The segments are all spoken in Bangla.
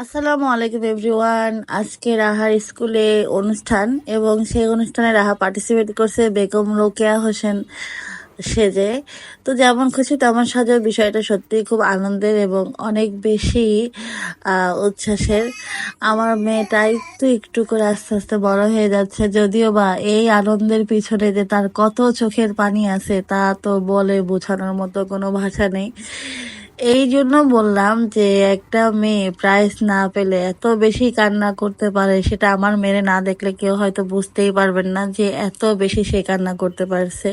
আসসালামু আলাইকুম এভরিওয়ান। আজকে রাহার স্কুলে অনুষ্ঠান এবং সেই অনুষ্ঠানে রাহা পার্টিসিপেট করছে বেগম রোকেয়া হোসেন সেজে। তো যেমন খুশি তেমন সাজার বিষয়টা সত্যি খুব আনন্দের এবং অনেক বেশি উচ্ছ্বাসের। আমার মেয়েটা একটু একটু করে আস্তে আস্তে বড় হয়ে যাচ্ছে, যদিও বা এই আনন্দের পিছনে যে তার কত চোখের পানি আছে তা তো বলে বোঝানোর মতো কোনো ভাষা নেই। এই জন্য বললাম যে, একটা মেয়ে প্রাইজ না পেলে এত বেশি কান্না করতে পারে, সেটা আমার মেয়ে না দেখলে কেউ হয়তো বুঝতেই পারবেন না যে এত বেশি সে কান্না করতে পারছে।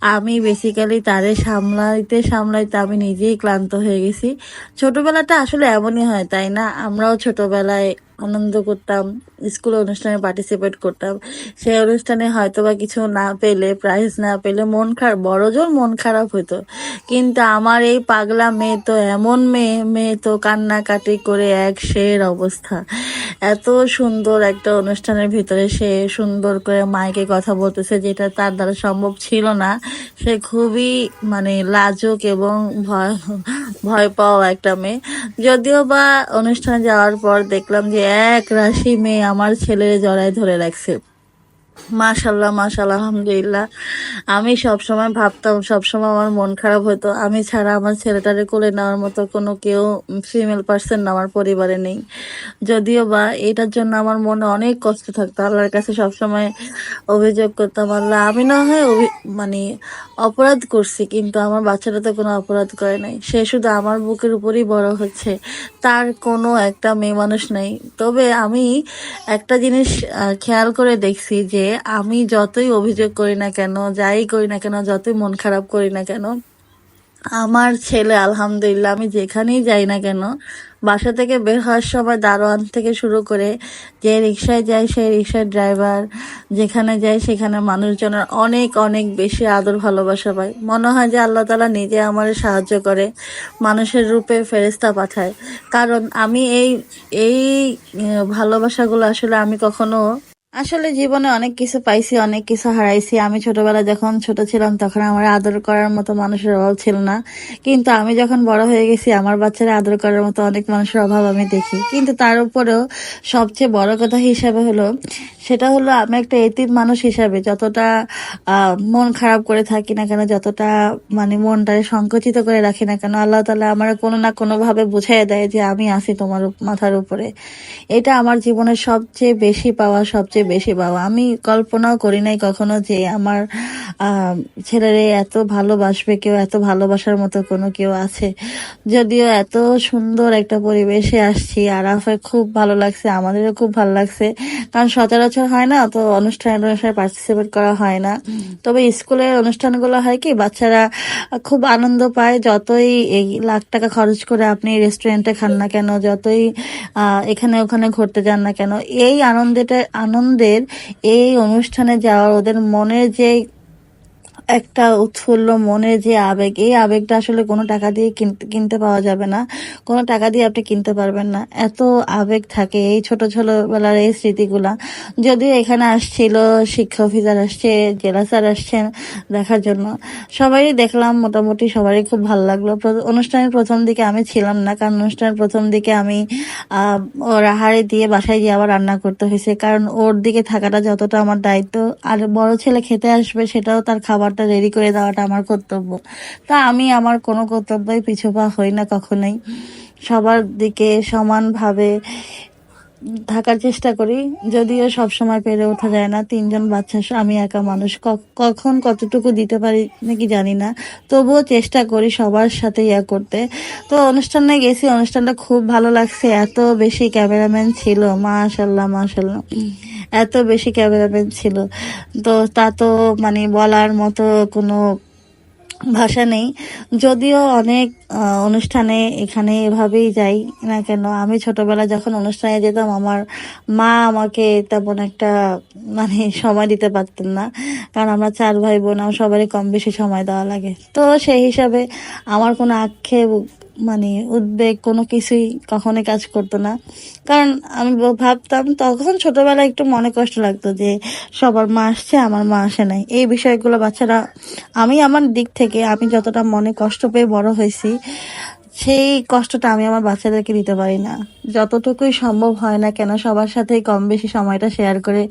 আমি বেসিক্যালি তাদের সামলাইতে সামলাইতে আমি নিজেই ক্লান্ত হয়ে গেছি। ছোটবেলাটা আসলে এমনই হয়, তাই না? আমরাও ছোটবেলায় আনন্দ করতাম স্কুল অনুষ্ঠানে পার্টিসিপেট করতাম। সেই অনুষ্ঠানে হয়তো বা কিছু না পেলে প্রাইজ না পেলে মন খারাপ, বড় জোর মন খারাপ হতো। কিন্তু আমার এই পাগলা মেয়ে তো, এমন মেয়ে মেয়ে তো কান্নাকাটি করে এক শের অবস্থা। এত সুন্দর একটা অনুষ্ঠানের ভিতরে সে সুন্দর করে মাইকে কথা বলতেছে, যেটা তার দ্বারা সম্ভব ছিল না। সে খুবই মানে লাজুক এবং ভয় ভয় পাওয়া একটা মেয়ে। যদিও বা অনুষ্ঠানে যাওয়ার পর দেখলাম যে এক রাশি মেয়ে আমার ছেলের জড়ায় ধরে রাখছে। মাশাল্লাহ মাশাল্লাহ আলহামদুলিল্লাহ। আমি সবসময় ভাবতাম, সবসময় আমার মন খারাপ হতো আমি ছাড়া আমার ছেলেটারে কোলে নেওয়ার মতো কোনো কেউ ফিমেল পার্সন আমার পরিবারে নেই। যদিও বা এটার জন্য আমার মনে অনেক কষ্ট থাকতো। আল্লাহর কাছে সবসময় অভিযোগ করতাম, আল্লাহ, আমি না হয় মানে অপরাধ করছি, কিন্তু আমার বাচ্চাটা তো কোনো অপরাধ করে নাই। সে শুধু আমার বুকের উপরই বড় হচ্ছে। তার কোনো একটা মেয়ে মানুষ নেই। তবে আমি একটা জিনিস খেয়াল করে দেখছি যে আমি যতই অভিযোগ করি না কেন, যাই করি না কেন, যতই মন খারাপ করি না কেন, আমার ছেলে, আলহামদুলিল্লাহ, আমি যেখানেই যাই না কেন, বাসা থেকে বের হওয়ার সময় দারোয়ান থেকে শুরু করে যে রিক্সায় যায় সেই রিক্সার ড্রাইভার, যেখানে যায় সেখানে মানুষজনের অনেক অনেক বেশি আদর ভালোবাসা পায়। মনে হয় যে আল্লাহ তালা নিজে আমার সাহায্য করে, মানুষের রূপে ফেরেস্তা পাঠায়। কারণ আমি এই এই ভালোবাসাগুলো আসলে আমি কখনো আসলে জীবনে অনেক কিছু পাইছি, অনেক কিছু হারাইছি। আমি ছোটবেলায় যখন ছোট ছিলাম তখন আমার আদর করার মতো মানুষের অভাব ছিল না। কিন্তু আমি যখন বড় হয়ে গেছি, আমার বাচ্চারা আদর করার মতো অনেক মানুষের অভাব আমি দেখি। কিন্তু তার উপরেও সবচেয়ে বড় কথা হিসাবে হলো, সেটা হলো আমি একটা এতিম মানুষ হিসাবে যতটা মন খারাপ করে থাকি না কেন, যতটা মানে মনটাকে সংকুচিত করে রাখি না কেন, আল্লাহ তালা আমার কোনো না কোনো ভাবে বুঝাই দেয় যে আমি আছি তোমার মাথার উপরে। এটা আমার জীবনের সবচেয়ে বেশি পাওয়া, সবচেয়ে বেশি বাবা আমি কল্পনাও করি নাই কখনো যে আমার ছেলেরে এত ভালোবাসবে কেউ এত ভালোবাসার মতো কোনো কেউ আছে? যদিও এত সুন্দর একটা পরিবেশে আসছি আরাফে খুব ভালো লাগছে আমাদেরও খুব ভালো লাগছে। কারণ সচরাচর হয় না তো অনুষ্ঠান অনুষ্ঠানে পার্টিসিপেট করা হয় না। তবে স্কুলের অনুষ্ঠানগুলো হয় কি বাচ্চারা খুব আনন্দ পায় যতই এই লাখ টাকা খরচ করে আপনি রেস্টুরেন্টে খান না কেন যতই এখানে ওখানে ঘুরতে যান না কেন এই আনন্দেটা আনন্দের এই অনুষ্ঠানে যাওয়ার ওদের মনের যে একটা উৎফুল্ল মনের যে আবেগ, এই আবেগটা আসলে কোনো টাকা দিয়ে কিনতে পাওয়া যাবে না। কোনো টাকা দিয়ে আপনি কিনতে পারবেন না। এত আবেগ থাকে এই ছোট ছোটবেলার এই স্মৃতিগুলা। যদিও এখানে আসছিল, শিক্ষা অফিসার আসছে, জেলা স্যার আসছেন দেখার জন্য। সবাই দেখলাম, মোটামুটি সবারই খুব ভালো লাগল। অনুষ্ঠানের প্রথম দিকে আমি ছিলাম না, কারণ অনুষ্ঠানের প্রথম দিকে আমি আহারে দিয়ে বাসায় গিয়ে আবার রান্না করতে হয়েছে। কারণ ওর দিকে থাকাটা যতটা আমার দায়িত্ব আর বড় ছেলে খেতে আসবে, সেটাও তার খাবারটা রেডি করে দেওয়াটা আমার কর্তব্য। তা আমি আমার কোনো কর্তব্যই পিছু পা হই না কখনোই। সবার দিকে সমানভাবে থাকার চেষ্টা করি, যদিও সব সময় পেরে ওঠা যায় না। তিনজন বাচ্চা, আমি একা মানুষ কখন কতটুকু দিতে পারি নাকি জানি না। তবুও চেষ্টা করি সবার সাথে ইয়া করতে। তো অনুষ্ঠানে গেছি, অনুষ্ঠানটা খুব ভালো লাগছে। এত বেশি ক্যামেরাম্যান ছিল, মাশাল্লাহ মাশাল্লাহ। এত বেশি ক্যামেরাম্যান ছিল। তো তা তো মানে বলার মতো কোনো ভাষা নেই। যদিও অনেক অনুষ্ঠানে এখানে এভাবেই যাই না কেন, আমি ছোটবেলায় যখন অনুষ্ঠানে যেতাম, আমার মা আমাকে তেমন একটা মানে সময় দিতে পারতেন না। কারণ আমরা চার ভাই বোন, আমার সবারই কম বেশি সময় দেওয়া লাগে। তো সেই হিসাবে আমার কোনো আক্ষেপ মানে উদ্বেগ কোনো কিছুই কখনোই কাজ করতো না। কারণ আমি ভাবতাম তখন ছোটবেলায় একটু মনে কষ্ট লাগতো যে সবার মা আসছে, আমার মা আসে নাই। এই বিষয়গুলো বাচ্চারা, আমি আমার দিক থেকে আমি যতটা মনে কষ্ট পেয়ে বড় হয়েছি সেই কষ্টটা আমি আমার বাচ্চাদেরকে দিতে পারি না। যতটুকুই সম্ভব হয় না কেন, সবার সাথে কম বেশি সময়টা শেয়ার করে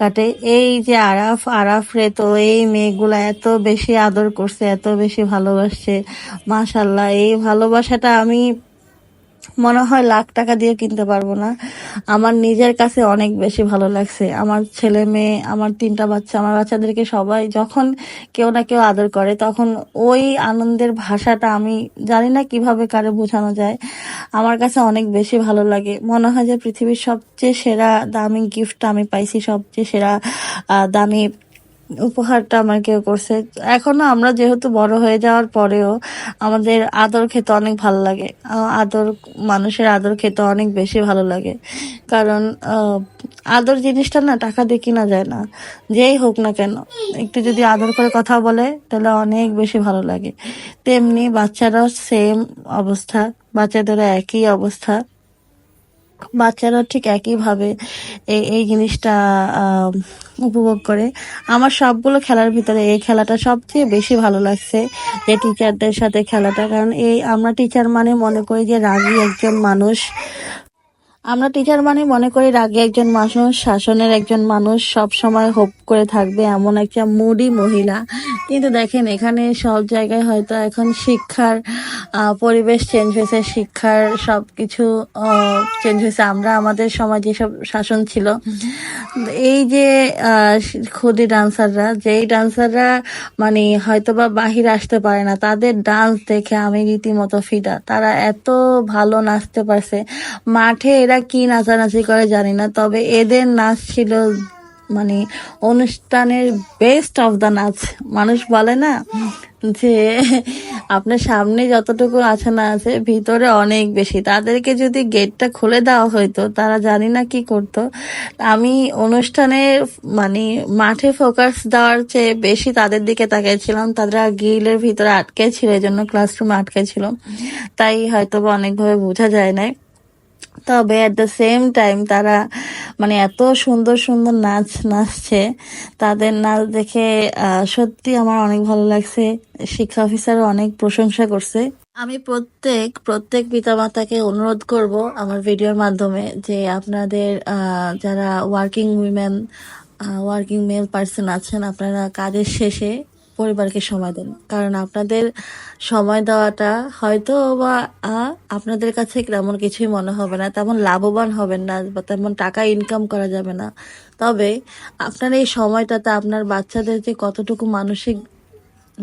কাটে। এই যে আরাফ আরাফ রে তো, এই মেয়েগুলো এত বেশি আদর করছে, এত বেশি ভালোবাসছে। মাশাল্লাহ এই ভালোবাসাটা আমি মনে হয় লাখ টাকা দিয়ে কিনতে পারব না। আমার নিজের কাছে অনেক বেশি ভালো লাগছে। আমার ছেলে মেয়ে, আমার তিনটা বাচ্চা, আমার বাচ্চাদেরকে সবাই যখন কেউ না কেউ আদর করে, তখন ওই আনন্দের ভাষাটা আমি জানি না কীভাবে কারে বোঝানো যায়। আমার কাছে অনেক বেশি ভালো লাগে। মনে হয় যে পৃথিবীর সবচেয়ে সেরা দামি গিফট আমি পাইছি, সবচেয়ে সেরা দামি উপহারটা আমার কেউ করছে। এখনও আমরা যেহেতু বড় হয়ে যাওয়ার পরেও আমাদের আদর খেতে অনেক ভালো লাগে। আদর, মানুষের আদর খেতে অনেক বেশি ভালো লাগে। কারণ আদর জিনিসটা না টাকা দিয়ে কিনা যায় না। যেই হোক না কেন, একটু যদি আদর করে কথা বলে, তাহলে অনেক বেশি ভালো লাগে। তেমনি বাচ্চারাও সেম অবস্থা। বাচ্চাদেরও একই অবস্থা। বাচ্চারা ঠিক একইভাবে এই এই জিনিসটা উপভোগ করে। আমার সবগুলো খেলার ভিতরে এই খেলাটা সবচেয়ে বেশি ভালো লাগছে, যে টিচারদের সাথে খেলাটা। কারণ এই, আমরা টিচার মানে মনে করি যে রাগী একজন মানুষ। আমরা টিচার মানে মনে করি রাগে একজন মানুষ, শাসনের একজন মানুষ সব সময় হোপ করে থাকবে এমন একটা মুডি মহিলা। কিন্তু দেখেন, এখানে সব জায়গায় হয়তো এখন শিক্ষার পরিবেশ চেঞ্জ হয়েছে, শিক্ষার সব কিছু চেঞ্জ হয়েছে। আমরা আমাদের সময় যেসব শাসন ছিল। এই যে খুদি ডান্সাররা যেই ডান্সাররা মানে হয়তো বা বাহির আসতে পারে না, তাদের ডান্স দেখে আমি রীতিমতো ফিদা তারা এত ভালো নাচতে পারছে। মাঠে এরা কি নাচানাচি করে জানি না, তবে এদের নাচ ছিল মানে অনুষ্ঠানের বেস্ট অফ দ্য নাচ। মানুষ বলে না যে আপনার সামনে যতটুকু আছে না আছে, ভিতরে অনেক বেশি। তাদেরকে যদি গেটটা খুলে দেওয়া হইতো, তারা জানি না কি করতো। আমি অনুষ্ঠানের মানে মাঠে ফোকাস দেওয়ার চেয়ে বেশি তাদের দিকে তাকিয়েছিলাম তারা গিলের ভিতরে আটকে ছিল এই জন্য ক্লাসরুমে আটকে ছিল। তাই হয়তো বা অনেকভাবে বোঝা যায় না তবে এট দ্য সেম টাইম তারা মানে এত সুন্দর সুন্দর নাচ নাচছে, তাদের নাচ দেখে সত্যি আমার অনেক ভালো লাগছে। শিক্ষা অফিসারও অনেক প্রশংসা করছে। আমি প্রত্যেক প্রত্যেক পিতামাতাকে অনুরোধ করব আমার ভিডিওর মাধ্যমে যে আপনাদের যারা working women working male person আছেন, আপনারা কাজের শেষে পরিবারকে সময় দেন। কারণ আপনাদের সময় দেওয়াটা হয়তো বা আপনাদের কাছে তেমন কিছুই মনে হবে না, তেমন লাভবান হবেন না বা তেমন টাকা ইনকাম করা যাবে না। তবে আপনার এই সময়টাতে আপনার বাচ্চাদের যে কতটুকু মানসিক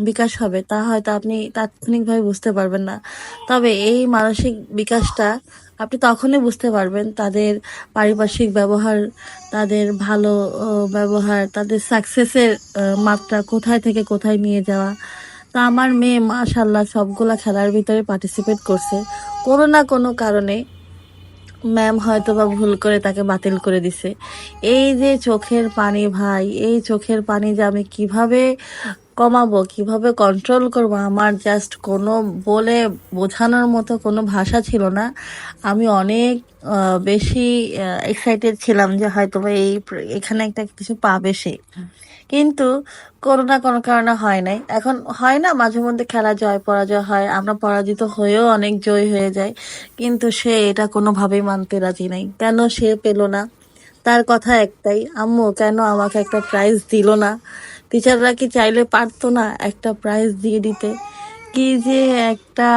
বিকাশ হবে, তা হয়তো আপনি তাৎক্ষণিকভাবে বুঝতে পারবেন না। তবে এই মানসিক বিকাশটা আপনি তখনই বুঝতে পারবেন তাদের পারিপার্শ্বিক ব্যবহার, তাদের ভালো ব্যবহার, তাদের সাকসেসের মাত্রা কোথায় থেকে কোথায় নিয়ে যাওয়া। তা আমার মেয়ে মাশাল্লাহ সবগুলা খেলার ভিতরে পার্টিসিপেট করছে। কোনো না কোনো কারণে ম্যাম হয়তো বা ভুল করে তাকে বাতিল করে দিছে। এই যে চোখের পানি ভাই, এই চোখের পানি যে আমি কীভাবে কমাবো, কীভাবে কন্ট্রোল করব, আমার জাস্ট কোনো বলে বোঝানোর মতো কোনো ভাষা ছিল না। আমি অনেক বেশি এক্সাইটেড ছিলাম যে হয়তো এই এখানে একটা কিছু পাবে সে। কিন্তু কোনো না কোনো কারণে হয় নাই। এখন হয় না, মাঝে মধ্যে খেলা জয়, পরাজয় হয়। আমরা পরাজিত হয়েও অনেক জয় হয়ে যায় কিন্তু সে এটা কোনোভাবেই মানতে রাজি নাই। কেন সে পেল না? তার কথা একটাই, আম্মু, কেন আমাকে একটা প্রাইজ দিল না? টিচাররা কি চাইলে পারতো না একটা প্রাইজ দিয়ে দিতে? কি যে একটা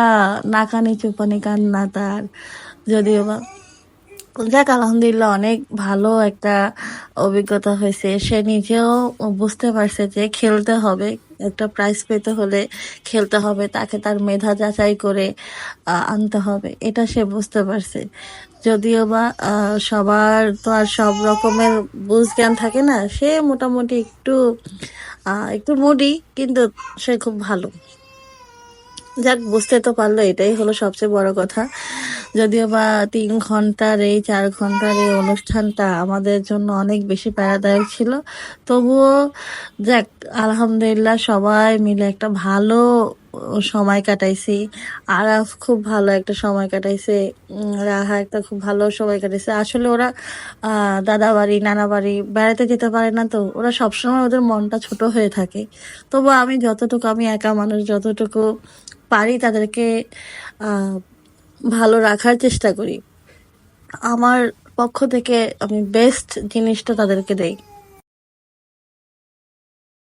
নাকানি চুপানি কান্না তার। যদিও বা, যাক, আলহামদুলিল্লাহ অনেক ভালো একটা অভিজ্ঞতা হয়েছে। সে নিজেও বুঝতে পারছে যে খেলতে হবে। একটা প্রাইজ পেতে হলে খেলতে হবে। তাকে তার মেধা যাচাই করে আনতে হবে। এটা সে বুঝতে পারছে। যদিও বা সবার তো আর সব রকমের বুঝ জ্ঞান থাকে না, সে মোটামুটি একটু একটু মুডি, কিন্তু সে খুব ভালো। যাক, বুঝতে তো পারল, এটাই হলো সবচেয়ে বড় কথা। যদিও বা তিন ঘণ্টার এই চার ঘণ্টার এই অনুষ্ঠানটা আমাদের জন্য অনেক বেশি প্যারাদায়ক ছিল, তবুও, যাক, আলহামদুলিল্লাহ সবাই মিলে একটা ভালো সময় কাটাইছি। আরাফ খুব ভালো একটা সময় কাটাইছে। রাহা একটা খুব ভালো সময় কাটাইছে। আসলে ওরা দাদা বাড়ি নানা বাড়ি বেড়াতে যেতে পারে না তো, ওরা সবসময় ওদের মনটা ছোট হয়ে থাকে। তবু আমি যতটুকু, আমি একা মানুষ যতটুকু পারি তাদেরকে ভালো রাখার চেষ্টা করি। আমার পক্ষ থেকে আমি বেস্ট জিনিসটা তাদেরকে দেই।